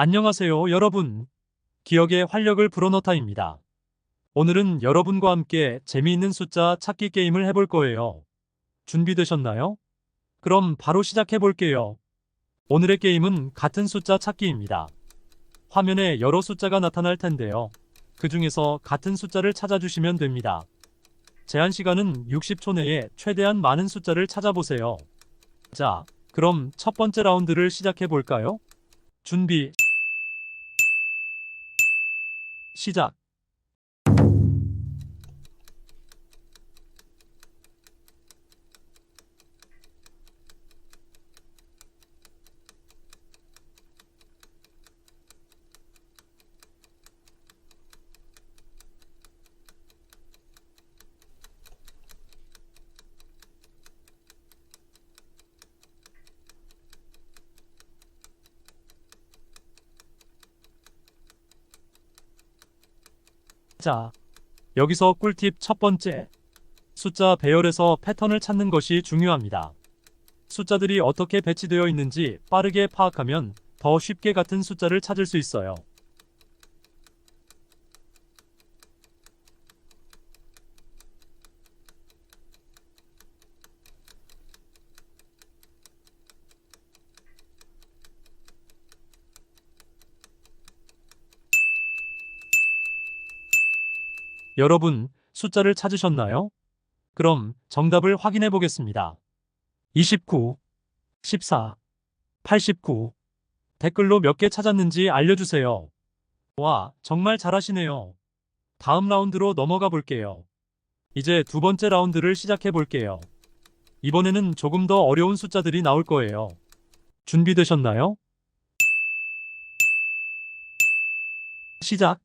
안녕하세요, 여러분. 기억의 활력을 불어넣다입니다. 오늘은 여러분과 함께 재미있는 숫자 찾기 게임을 해볼 거예요. 준비되셨나요? 그럼 바로 시작해 볼게요. 오늘의 게임은 같은 숫자 찾기입니다. 화면에 여러 숫자가 나타날 텐데요. 그 중에서 같은 숫자를 찾아주시면 됩니다. 제한 시간은 60초 내에 최대한 많은 숫자를 찾아보세요. 자, 그럼 첫 번째 라운드를 시작해 볼까요? 준비. 시작. 자, 여기서 꿀팁 첫 번째. 숫자 배열에서 패턴을 찾는 것이 중요합니다. 숫자들이 어떻게 배치되어 있는지 빠르게 파악하면 더 쉽게 같은 숫자를 찾을 수 있어요. 여러분, 숫자를 찾으셨나요? 그럼 정답을 확인해 보겠습니다. 29, 14, 89. 댓글로 몇 개 찾았는지 알려주세요. 와, 정말 잘하시네요. 다음 라운드로 넘어가 볼게요. 이제 두 번째 라운드를 시작해 볼게요. 이번에는 조금 더 어려운 숫자들이 나올 거예요. 준비되셨나요? 시작.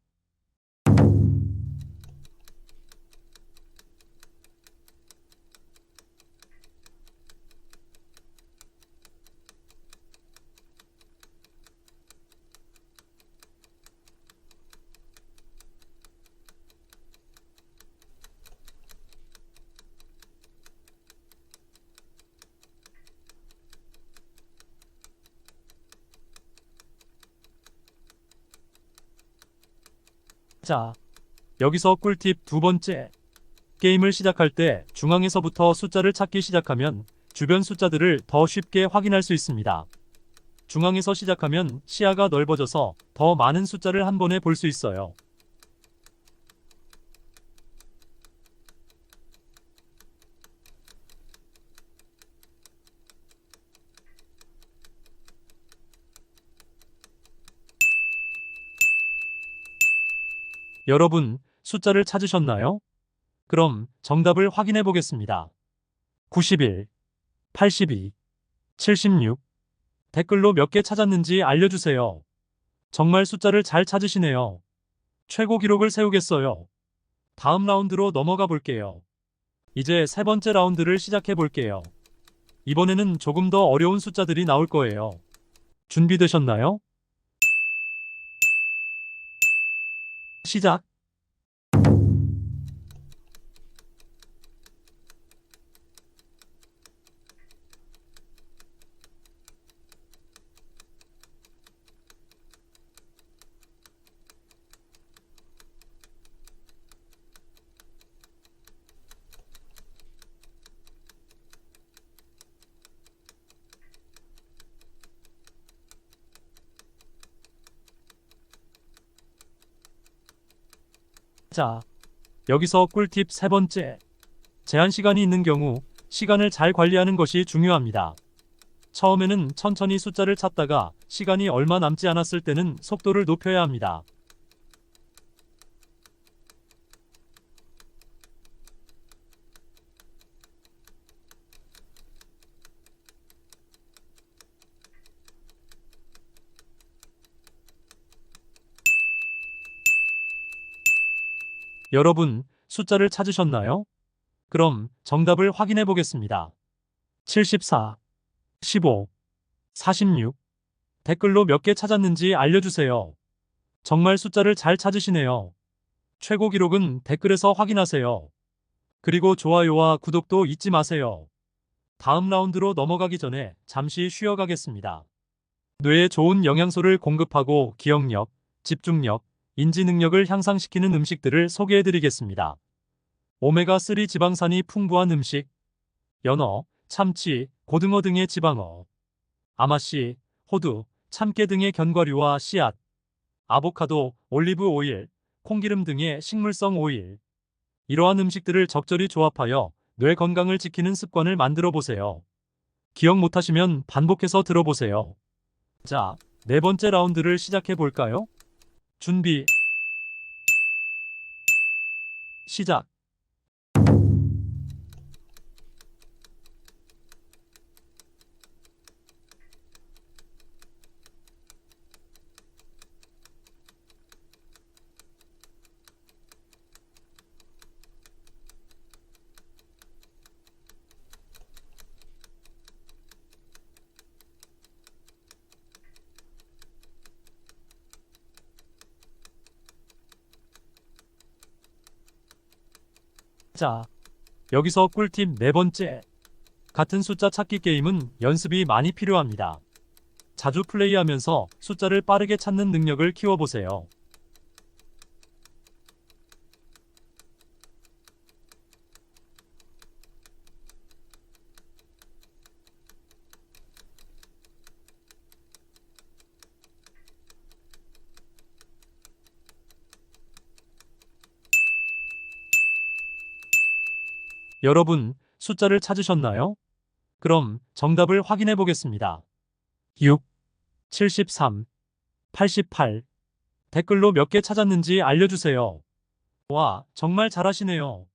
자, 여기서 꿀팁 두 번째. 게임을 시작할 때 중앙에서부터 숫자를 찾기 시작하면 주변 숫자들을 더 쉽게 확인할 수 있습니다. 중앙에서 시작하면 시야가 넓어져서 더 많은 숫자를 한 번에 볼 수 있어요. 여러분, 숫자를 찾으셨나요? 그럼 정답을 확인해 보겠습니다. 91, 82, 76. 댓글로 몇 개 찾았는지 알려주세요. 정말 숫자를 잘 찾으시네요. 최고 기록을 세우겠어요. 다음 라운드로 넘어가 볼게요. 이제 세 번째 라운드를 시작해 볼게요. 이번에는 조금 더 어려운 숫자들이 나올 거예요. 준비되셨나요? 시작. 자, 여기서 꿀팁 세 번째. 제한 시간이 있는 경우 시간을 잘 관리하는 것이 중요합니다. 처음에는 천천히 숫자를 찾다가 시간이 얼마 남지 않았을 때는 속도를 높여야 합니다. 여러분, 숫자를 찾으셨나요? 그럼 정답을 확인해 보겠습니다. 74, 15, 46. 댓글로 몇 개 찾았는지 알려주세요. 정말 숫자를 잘 찾으시네요. 최고 기록은 댓글에서 확인하세요. 그리고 좋아요와 구독도 잊지 마세요. 다음 라운드로 넘어가기 전에 잠시 쉬어가겠습니다. 뇌에 좋은 영양소를 공급하고 기억력, 집중력, 인지 능력을 향상시키는 음식들을 소개해 드리겠습니다. 오메가3 지방산이 풍부한 음식, 연어, 참치, 고등어 등의 지방어, 아마씨, 호두, 참깨 등의 견과류와 씨앗, 아보카도, 올리브 오일, 콩기름 등의 식물성 오일. 이러한 음식들을 적절히 조합하여 뇌 건강을 지키는 습관을 만들어 보세요. 기억 못하시면 반복해서 들어보세요. 자, 네 번째 라운드를 시작해 볼까요? 준비. 시작. 자, 여기서 꿀팁 네 번째. 같은 숫자 찾기 게임은 연습이 많이 필요합니다. 자주 플레이하면서 숫자를 빠르게 찾는 능력을 키워보세요. 여러분, 숫자를 찾으셨나요? 그럼 정답을 확인해 보겠습니다. 6, 73, 88. 댓글로 몇 개 찾았는지 알려주세요. 와, 정말 잘하시네요.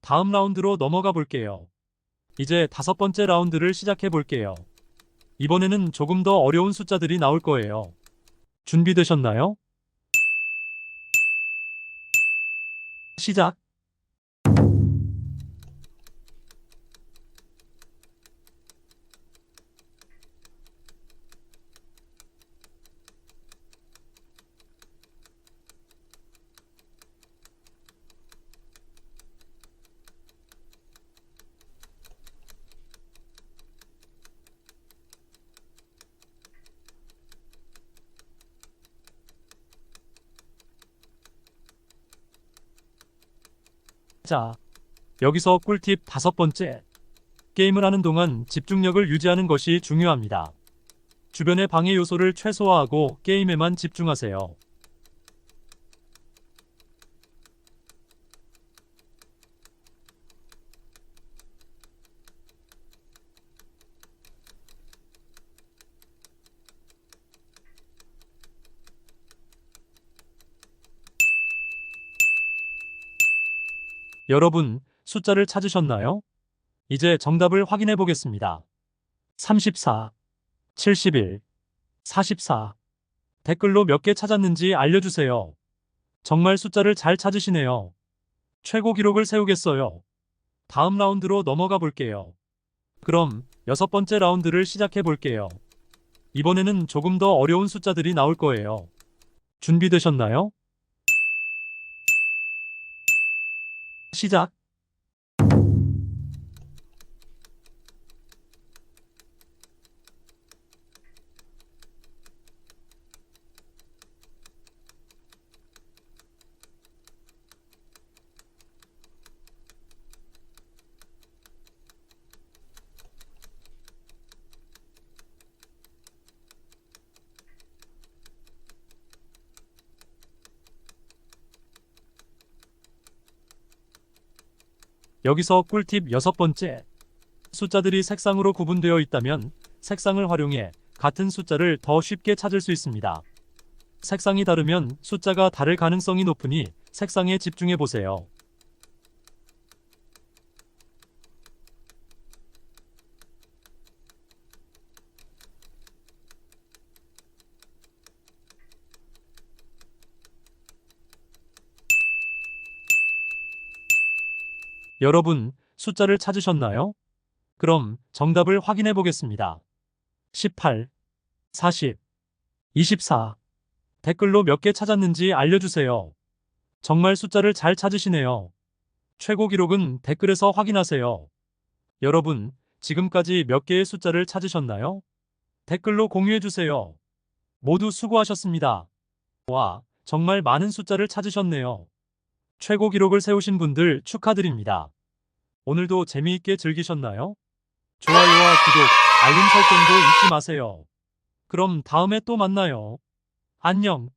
다음 라운드로 넘어가 볼게요. 이제 다섯 번째 라운드를 시작해 볼게요. 이번에는 조금 더 어려운 숫자들이 나올 거예요. 준비되셨나요? 시작. 자, 여기서 꿀팁 다섯 번째. 게임을 하는 동안 집중력을 유지하는 것이 중요합니다. 주변의 방해 요소를 최소화하고 게임에만 집중하세요. 여러분, 숫자를 찾으셨나요? 이제 정답을 확인해 보겠습니다. 34, 71, 44. 댓글로 몇 개 찾았는지 알려주세요. 정말 숫자를 잘 찾으시네요. 최고 기록을 세우겠어요. 다음 라운드로 넘어가 볼게요. 그럼 여섯 번째 라운드를 시작해 볼게요. 이번에는 조금 더 어려운 숫자들이 나올 거예요. 준비되셨나요? 시작. 여기서 꿀팁 여섯 번째. 숫자들이 색상으로 구분되어 있다면 색상을 활용해 같은 숫자를 더 쉽게 찾을 수 있습니다. 색상이 다르면 숫자가 다를 가능성이 높으니 색상에 집중해 보세요. 여러분, 숫자를 찾으셨나요? 그럼 정답을 확인해 보겠습니다. 18, 40, 24. 댓글로 몇 개 찾았는지 알려주세요. 정말 숫자를 잘 찾으시네요. 최고 기록은 댓글에서 확인하세요. 여러분, 지금까지 몇 개의 숫자를 찾으셨나요? 댓글로 공유해주세요. 모두 수고하셨습니다. 와, 정말 많은 숫자를 찾으셨네요. 최고 기록을 세우신 분들 축하드립니다. 오늘도 재미있게 즐기셨나요? 좋아요와 구독, 알림 설정도 잊지 마세요. 그럼 다음에 또 만나요. 안녕.